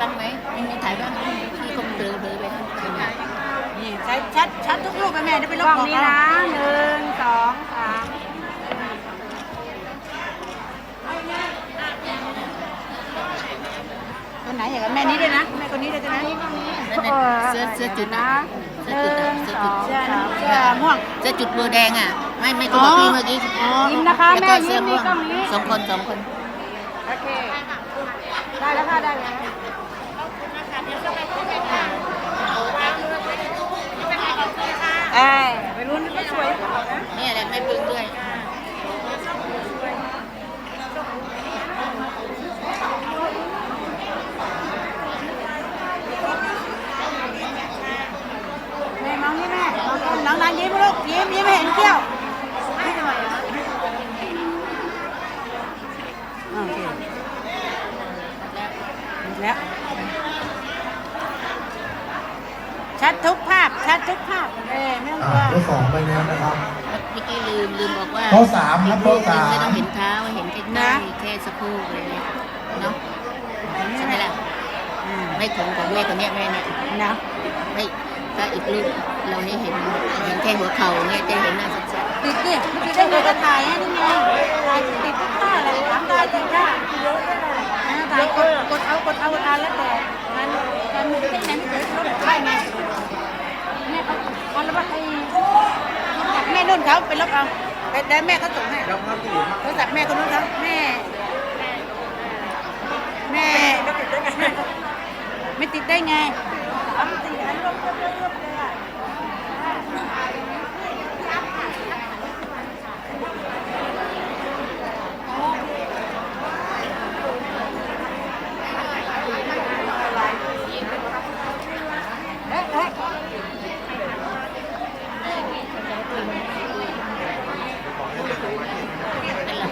บ้างไหมนี่นี่ถ่ายบ้างพี่คงเบลอเบลอไปทั้งตัวนี่ใช้ชัดชัดทุกรูปไปแม่ได้ไปลบกล้องนี้นะหนึ่งสองสามคนไหนอย่างกับแม่นี้ด้วยนะแม่คนนี้ด้วยนะนั่นน่ะเสื้อเสื้อจุดนะหเสื้อนึ่จุดอะงเสื้อสจุอดงสามเสื้อม่วง เสื้อจุดเบอร์แดงอะ ไม่ไม่ก็เมื่อกี้เมื่อกี้ยิ้มนะคะแล้วก็แม่เสื้อยิ้มม่วงนี่กล้องนี้ สองคนสองคน โอเค ได้แล้วค่ะได้แล้ว อ้ยไปรุ่นก็สวยนี่แหละไม่ปึ้งด้วยแม่มองนี่แม่มองน้องนันยิ้มลูกยิ้มยิ้มเห็นเกี้ยวโอเคแล้วชัดทุกภาพ ชัดทุกภาพ เอ้ยไม่ต้อง อ่าก ลัว ตัวสองไปแล้วนะครับ เมื่อกี้ลืมลืมบอกว่า โต๊ะสามครับโต๊ะสาม ไม่ต้องเห็นเท้าเห็นแค่ใกล้แค่สะโพกเลยเนาะใช่ไหมล่ะ อืม ไม่ถึงของแม่คนเนี้ยแม่เนี่ย นะ ไม่ถ้าอีกรูปเรานี่เห็นเห็นแค่หัวเข่าเนี่ยจะเห็นหน้าชัด ติดดิติดได้ไงก็ถ่ายให้นี่ไงถ่ายติดทุกท่าเลยทำได้ติดได้ นะถ่ายกดกดเอากดเอากดเอาแล้วแต่มันมันไม่ใช่ไหนไม่เคยลบใช่ไงแม่เขาเอาแล้วว่าไอ้แม่นุ่นเขาไปลบเอาไปได้แม่เขาส่งให้โทรศัพท์แม่คนนู้นเขาแม่แม่ไม่ติดได้ไงไม่ติดได้ไงสามสี่อันรวมรวมรวมเลย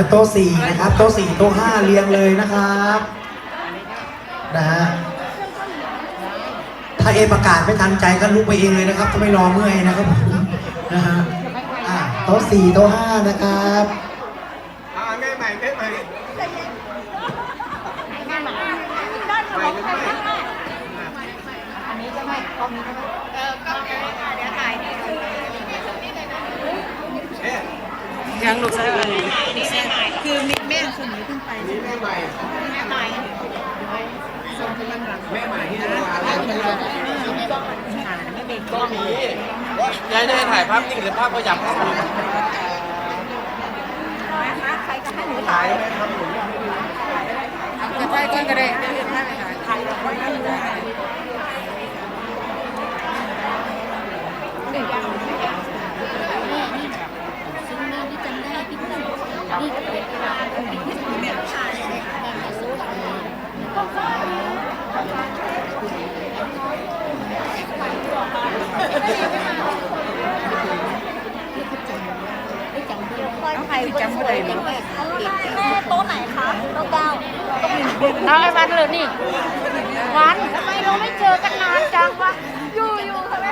ะโต๊ะสี่นะครับโต๊ะสี่โต๊ะห้าเรียงเลยนะครับนะฮะถ้าเอประกาศไม่ทันใจก็ลุกไปเองเลยนะครับถ้าไม่รอเมื่อยนะครับนะฮะอะโต๊ะสี่โต๊ะห้านะครับอ่าแม่ใหม่แม่ใหม่ ยังลูกใช่ไหมคือมีแม่คนนี้ขึ้นไปนี่แม่ใหม่แม่ใหม่แม่ใหม่ที่ทำงานก็มียายได้ถ่ายภาพนิ่งหรือภาพประหยัดภาพนิ่งถ่ายไหมครับผมจะใช่ก้นกระเดงได้ไหมถ่ายไว้ได้เลย ๆซึ่งแม่ที่จำได้พี่พึ่งนี่เป็นเวลาพี่พึ่งเนี่ยแม่ไม่สวยเลยแล้วก็ไม่จำได้ น้องไผ่จำไม่ได้เลย แม่เขาเก็บ แม่โต๊ะไหนคะโต๊ะเก้า เอาไอ้วันเลยนี่ เอ วันทำไมเราไม่เจอกันนานจังวะอยู่อยู่ทำไม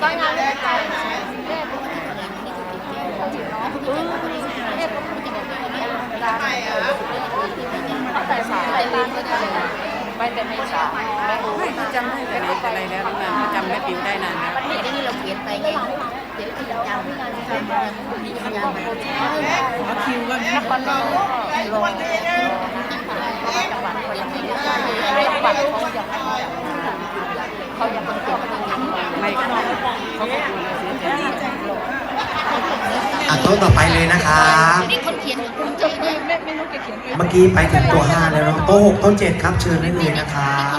ตอนงานเลิกกันแต่สายร้านก็ได้ไปแต่ไม่สาย ไม่เขาจำได้แต่ไหนแต่ไรแล้วตั้งนานเขาจำแม่ปิวได้นานแล้ว เดี๋ยวนี้เราเขียนไปไง เดี๋ยวที่เราจำมีสัญญาณมาเขาคิวก็มีนักบอลโลกรอจังหวัดเขายังไม่ได้จังหวัดเขายังเขายังเป็นเกี่ยวกับทางไม่ก็เขาก็ดูแลเสียใจดีใจอะโต๊ะต่อไปเลยนะครับนี่คนเขียนคุณใจเนี่ยเมื่อกี้ไปถึงตัวห้าแล้วเนาะโต๊ะหกโต๊ะเจ็ดครับ เชิญได้เลยนะครับ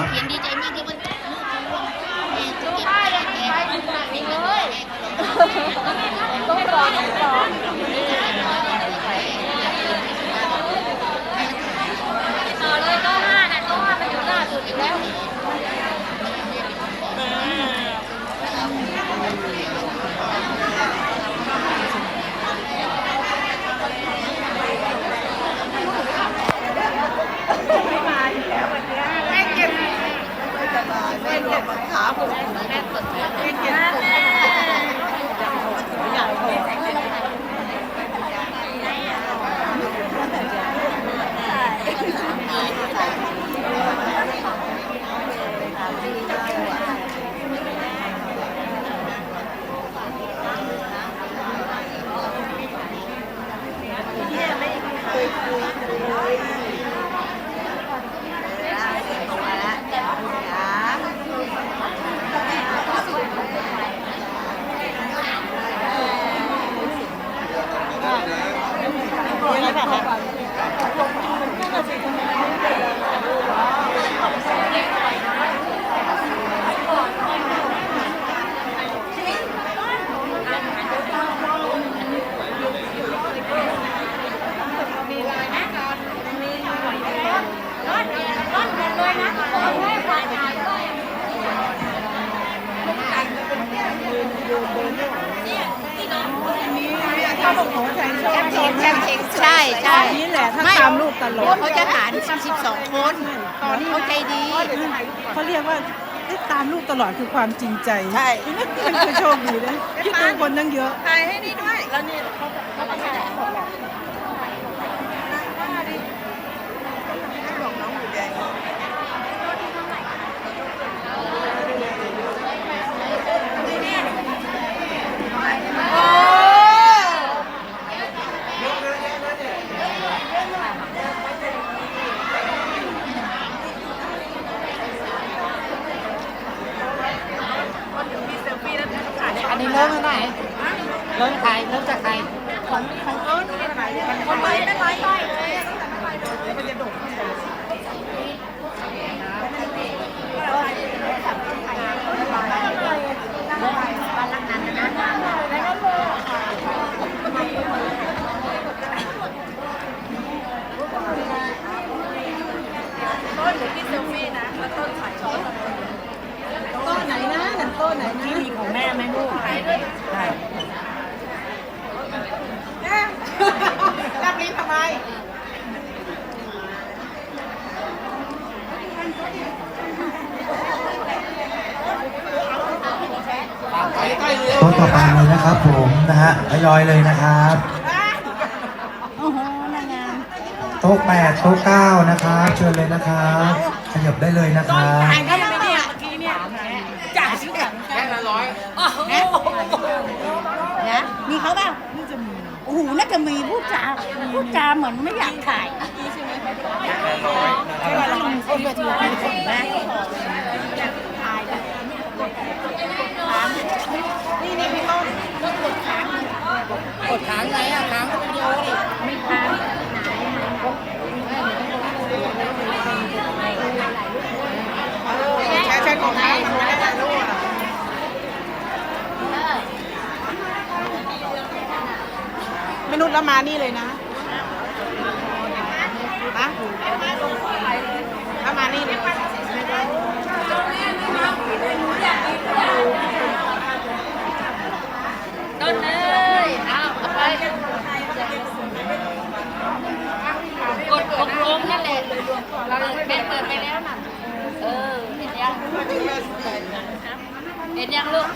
คือความจริงใจใช่มันคือโชคดีนะคิดดูคนตั้งเยอะอันนี้เริ่มเท่าไหร่ เริ่มใครเริ่มจากใครของของเอิ้นของไปไม่ร้อยไปโต๊ะไหนนะนั่นโต๊ะไหนนะที่มีของแม่ไหมลูกใช่ รับลิ้นทำไม โต๊ะต่อไปเลยนะครับผมนะฮะท ยอยเลยนะครับโอ้โหนางงามโต๊ะแปดโต๊ะเก้านะครับเชิญเลยนะครับขยับได้เลยนะครับถ่ายได้ไหมเนี่ยเมื่อกี้เนี่ยจ่ายชื่อกันแค่ละร้อยนะมีเขาเปล่าโอ้โหน่าจะมีพูดจาพูดจาเหมือนไม่อยากถ่ายให้เราลงโอเวอร์ทีไปถึงนะถ่ายแบบนี่นี่พี่ต้นต้นกดค้าง กดค้างไงอะค้างก็วิดีโอดิไม่ค้างใช้ใช้ของเขาทำไม่ได้ถ่ายรูปอะมนุษแล้วมานี่เลยนะนะแล้วมานี่เลย ต้นเลยเอาเอาไปกดกดลงนั่นแหละเราแม่เปิดไปแล้วน่ะเอ เห็นยังลูก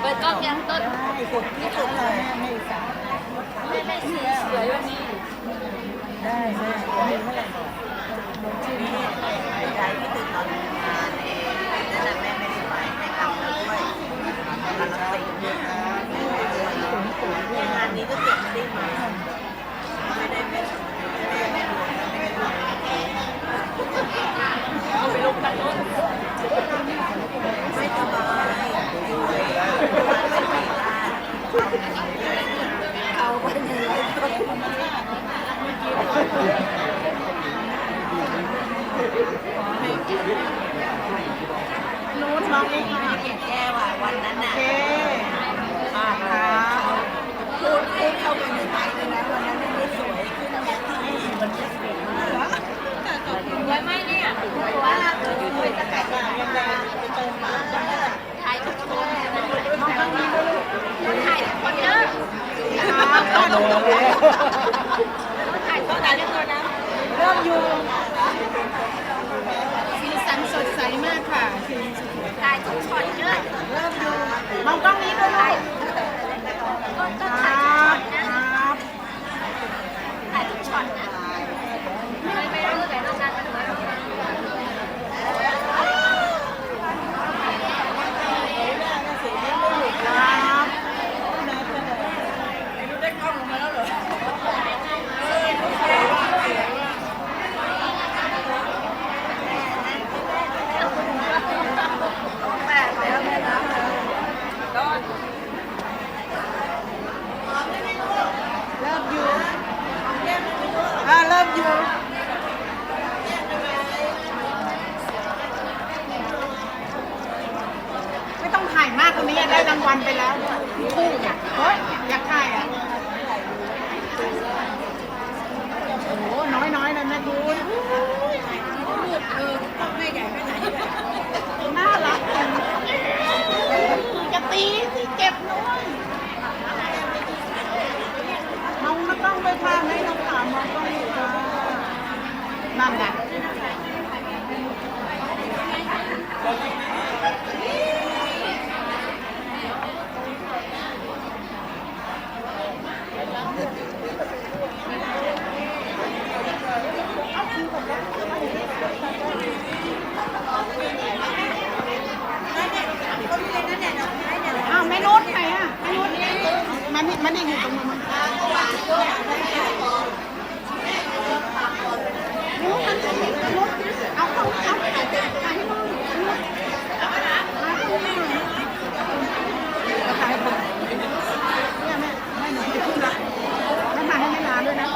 เปิดกล้องยังต้นไม่ไม่ไม่สียสวยวันนี้ ได้แม่มีเมื่อไหร่บอกยายที่ตื่นตอนงานเองนั่นแหละแม่ไม่ได้ไปแม่กลับมาด้วยการรักษางานนี้ก็เก็บไม่ได้มาไม่ได้แม่ไม่ได้แม่ดวงไม่ได้ดวงไม่สบายอยู่เลยวันไม่ไปบ้านเขาไปเหนื่อย นู้นน้องเอง เก็บแก้วอะวันนั้นน่ะ โอเคอ่าค่ะ พูดพูดเข้าไปในใจเลยนะวันนั้นไม่สวยขึ้นแบบที่มันจะสวยมาก สวยไหมเนี่ย ว่าเออสวยตั้งแต่งานยังไงไปเติมมา ถ่ายทุกคนมองกล้องนี้ลูกถ่ายทุกคนเยอะ ก็ดูเลย ถ่ายทุกคนทุกคนนะ เริ่มอยู่สีสันสดใสมากค่ะสีสัน ถ่ายทุกช็อตเยเริ่มดูมองกล้องนี้ด้วยลูก ก็ต้อง ค ถ่าย รั ทุกช็อบ ตนะ ครับ ถ่ายทุกช็อตนะไม่ไม่รู้แต่ต้องการเป็นอะไร ครับ แปดแล้วแม่นะ เริ่มอยู่อ่าเริ่มอยู่ไม่ต้อง ถ่ายมากตรงนี้ได้รางวัลไปแล้วคู่อะเฮ้ยอยากถ่ายอะโอ้โหน้อยๆเลยแม่คุณเออแม่ใหญ่ไปไหนน่ารักจังจะตีสิเจ็บน้อยน้องไม่ต้องไปพาให้น้องถามน้องต้องอยู่ค่ะนั่นแหละ อ้าวแม่นุชไหนอะแม่นุชมันนี่มันนี่อยู่ตรงนู้นมันนุชมันจะเห็นนุชเอาเอาเอาถ่ายถ่ายให้น้องนุชเอาถ่ายให้น้องหน่อยเอาถ่ายให้ผมเนี่ยแม่แม่หนูจะขึ้นละแม่ถ่ายให้แม่นาด้วยนะ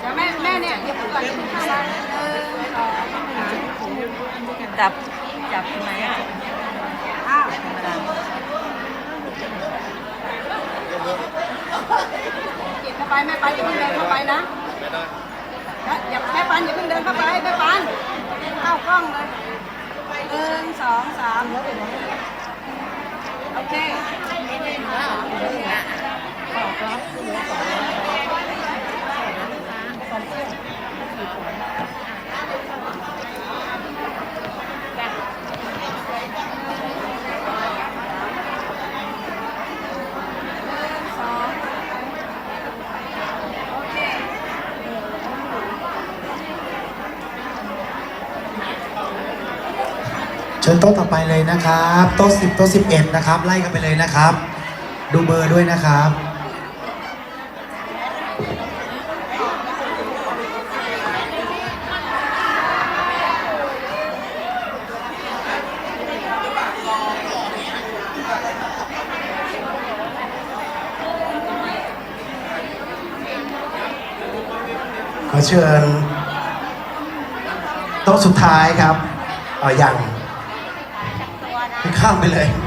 เดี๋ยวแม่แม่เนี่ยอย่าเพิ่งก่อนอย่าเพิ่งเข้านะเออ จับ จับตรงไหนอะอ้าวธรรมดาเก็บเข้าไปแม่ไปอย่าเพิ่งเดินเข้าไปนะอย่าแม่ปันอย่าเพิ่งเดินเข้าไปแม่ปันเข้ากล้องเลยหนึ่งสองสามโอเคโอเค เชิญโต๊ะต่อไปเลยนะครับโต๊ะ10โต๊ะ11นะครับไล่กันไปเลยนะครับ ดูเบอร์ด้วยนะครับขอเชิญ โต๊ะสุดท้ายครับเออยัง ข้ามไปเลย พี่อาจถ่ายแล้วใช่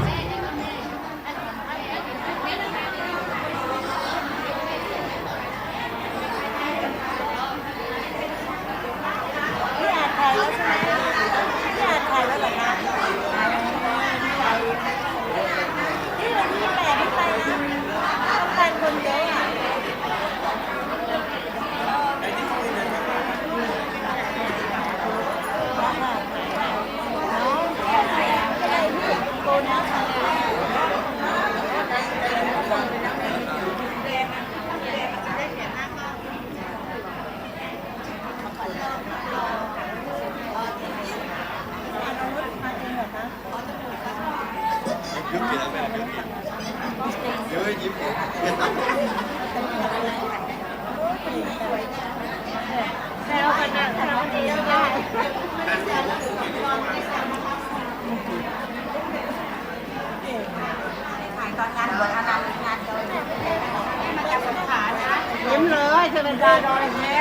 ไหมพี่อาจถ่าย เลยเธอเป็นดาดอยแม่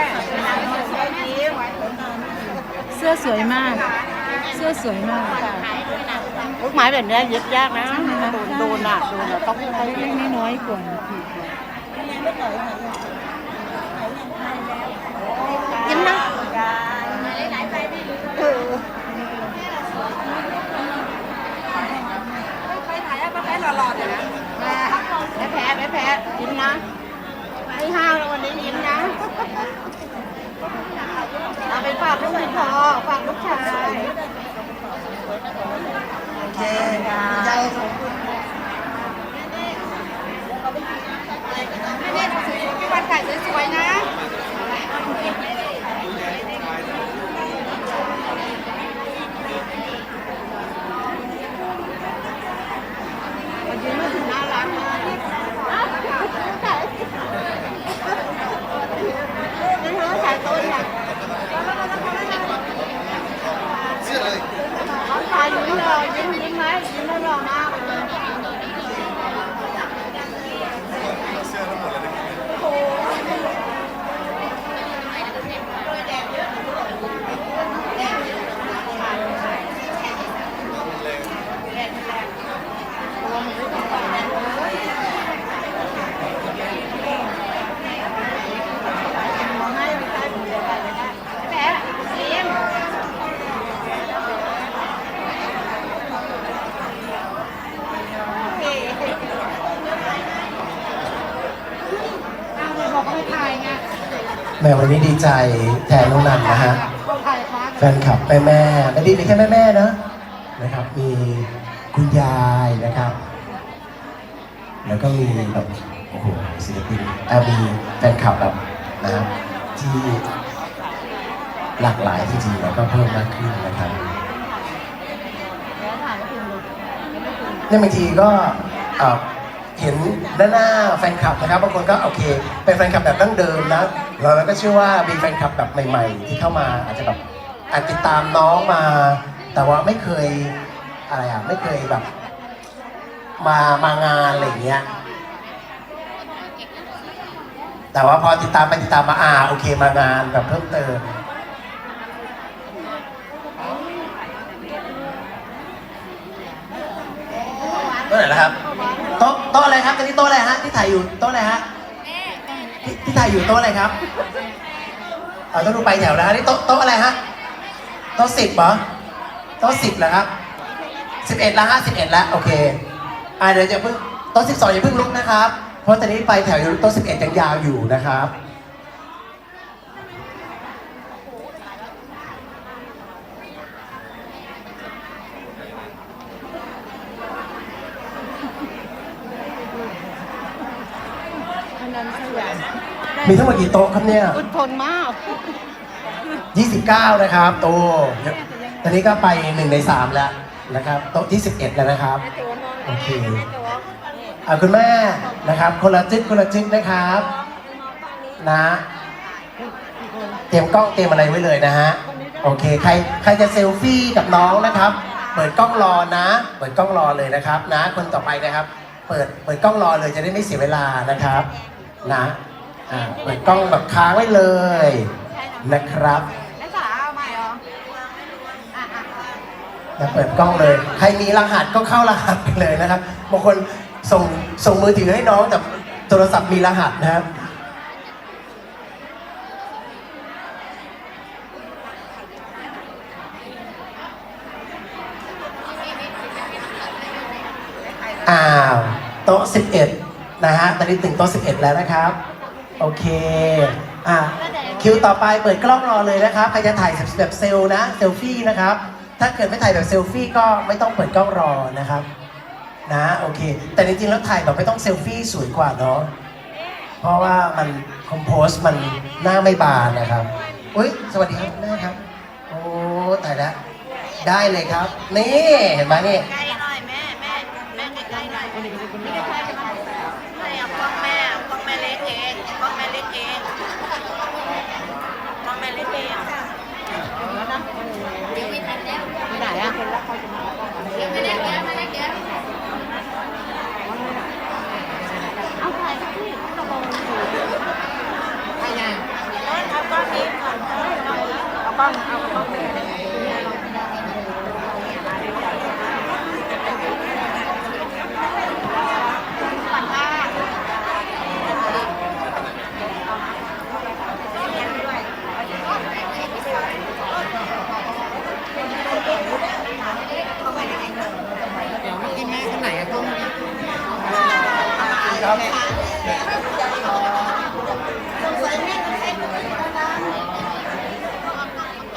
ยิ้มเสื้อสวยมาก เสื้อสวยมากลูกไม้แบบนี้เย็บยากนะโดนโดนอะโดนอะต้องเล็กๆน้อยๆกว่ายิ้มนะเออไปถ่ายให้ป้าแพ้หล่อๆเดี๋ยวนะแม่ไม่แพ้ไม่แพ้ยิ้มนะไม่ห้าวแล้ววันนี้ยิ้มนะเอาไปฝากลูกไม่พอฝากลูกชาย โอเค แม่สวยๆพี่วันถ่ายสวยๆนะ วันนี้มาถึงน่ารักมากนี่เธอถ่ายต้นค่ะเชื่อเลยถ่ายอยู่นี่เลยยิ้มยิ้มไหมยิ้มแล้วหล่อมากเลย มองให้ไม่ใช่ผมเดียวกันไม่ได้แพ้ยิ้มโอเคอ้าวบอกว่าไม่ถ่ายไง แม่วันนี้ดีใจแทนน้องนันนะฮะแฟนคลับแม่แม่ไม่ได้มีแค่แม่แม่นะนะครับ มีคุณยายนะครับ แล้วก็มีแบบโอ้โหศิลปินอะมีแฟนคลับแบบนะครับที่หลากหลายจริงๆแล้วก็เพิ่มมากขึ้นนะครับเนี่ยบางทีก็เอ่อเห็นด้านหน้าแฟนคลับนะครับบางคนก็โอเค เป็นแฟนคลับแบบดั้งเดิมนะ เราก็เชื่อว่ามีแฟนคลับแบบใหม่ๆ ที่เข้ามาอาจจะแบบอาจติดตามน้องมา แต่ว่าไม่เคยอะไรอะไม่เคยแบบ มามางานอะไรอย่างเงี้ยแต่ว่าพอติดตามไปติดตามมาอ่าโอเคมางานแบบเพิ่มเติมโต๊ะไหนแล้วครับโต๊ะโต๊ะอะไรครับตอนนี้โต๊ะอะไรฮะที่ถ่ายอยู่โต๊ะอะไรฮะ ที่ที่ถ่ายอยู่โต๊ะอะไรครับเอาต้องดูไปแถวแล้วฮะนี่โต๊ะโต๊ะอะไรฮะโต๊ะสิบเหรอโต๊ะสิบเหรอครับสิบเอ็ดละห้าสิบเอ็ดละโอเคอ่าเดี๋ยวจะเพิ่งโต๊ะสิบสองอย่าเพิ่งลุกนะครับ เพราะตอนนี้ไปแถวอยู่โต๊ะสิบเอ็ดยังยาวอยู่นะครับ อันนั้นสยาม มีทั้งหมดกี่โต๊ะครับเนี่ย อดทนมาก29 นะครับโต๊ะตอนนี้ก็ไป 1 ใน 3 แล้วนะครับ โต๊ะที่ 11 แล้วนะครับ โอเคอะคุณแม่นะครับ คนละจึ๊กคนละจึ๊กนะครับ นะ เตรียมกล้องเตรียมอะไรไว้เลยนะฮะ โอเค ใครใครจะเซลฟี่กับน้องนะครับ เปิดกล้องรอนะ เปิดกล้องรอเลยนะครับ นะ คนต่อไปนะครับ เปิดเปิดกล้องรอเลยจะได้ไม่เสียเวลานะครับ นะ อ่าเปิดกล้องแบบค้างไว้เลยนะครับ แล้วสาเอาใหม่เหรออะอะอะนะเปิดกล้องเลย ใครมีรหัสก็เข้ารหัสไปเลยนะครับ บางคนส่งส่งมือถือให้น้องแต่โทรศัพท์มีรหัสนะครับ อ้าว โต๊ะ 11 นะฮะ ตอนนี้ถึงโต๊ะ 11 แล้วนะครับ โอเค อะ คิวต่อไปเปิดกล้องรอเลยนะครับ ใครจะถ่ายแบบเซลล์นะ เซลฟี่นะครับ ถ้าเกิดไม่ถ่ายแบบเซลฟี่ก็ไม่ต้องเปิดกล้องรอนะครับ นะ โอเค แต่จริงๆแล้วถ่ายแบบไม่ต้องเซลฟี่สวยกว่าเนาะ เพราะว่ามันคอมโพสมันหน้าไม่บานนะครับ อุ้ยสวัสดีครับแม่ครับ โอ้ตายแล้วได้เลยครับ นี่เห็นไหมนี่ ใกล้หน่อยแม่แม่แม่ใกล้ๆหน่อยนี่ก็ใกล้ไปหน่อย ไม่ได้แก้ไม่ได้แก้เอาถ่ายที่กระบอก เอาก้อนนี้ก่อนเอาก้อนเอาก้อนนี้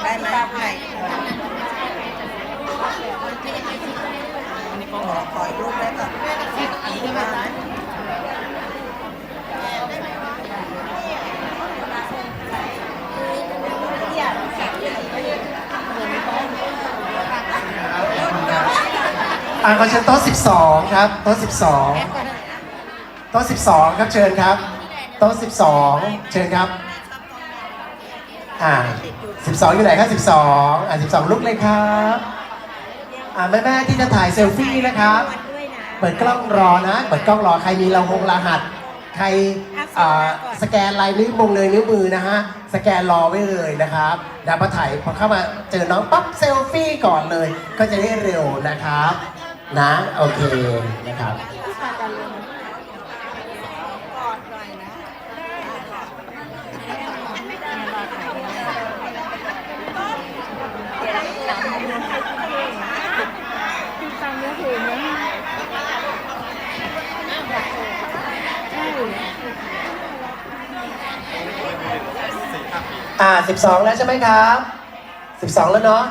ได้ไหมได้ขออีกรูปได้ก่อน อ่าขอเชิญโต๊ะ12 ครับโต๊ะ12โต๊ะ12 ครับเชิญครับโต๊ะ12 เชิญครับอ่า12 อยู่ไหนครับ12 อ่า12 ลุกเลยครับอ่าแม่ๆที่จะถ่ายเซลฟี่นะครับ เปิดกล้องรอนะ เปิดกล้องรอใครมีเราหงรหัส ใครอ่าสแกนลายนิ้วมงเลยนิ้วมือนะฮะ สแกนรอไว้เลยนะครับเดี๋ยวพอถ่ายพอเข้ามาเจอน้องปั๊บเซลฟี่ก่อนเลย ก็จะได้เร็วนะครับ นะ โอเคนะครับ อ่า 12 แล้วใช่ไหมครับ 12 แล้วเนาะ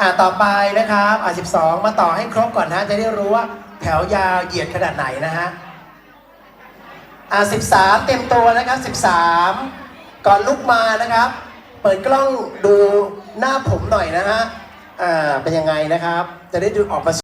อ่าต่อไปนะครับอ่า12 มาต่อให้ครบก่อนนะจะได้รู้ว่าแถวยาวเหยียดขนาดไหนนะฮะอ่า13 เต็มตัวนะครับ 13 ก่อนลุกมานะครับ เปิดกล้องดูหน้าผมหน่อยนะฮะอ่าเป็นยังไงนะครับ จะได้ดูออกมา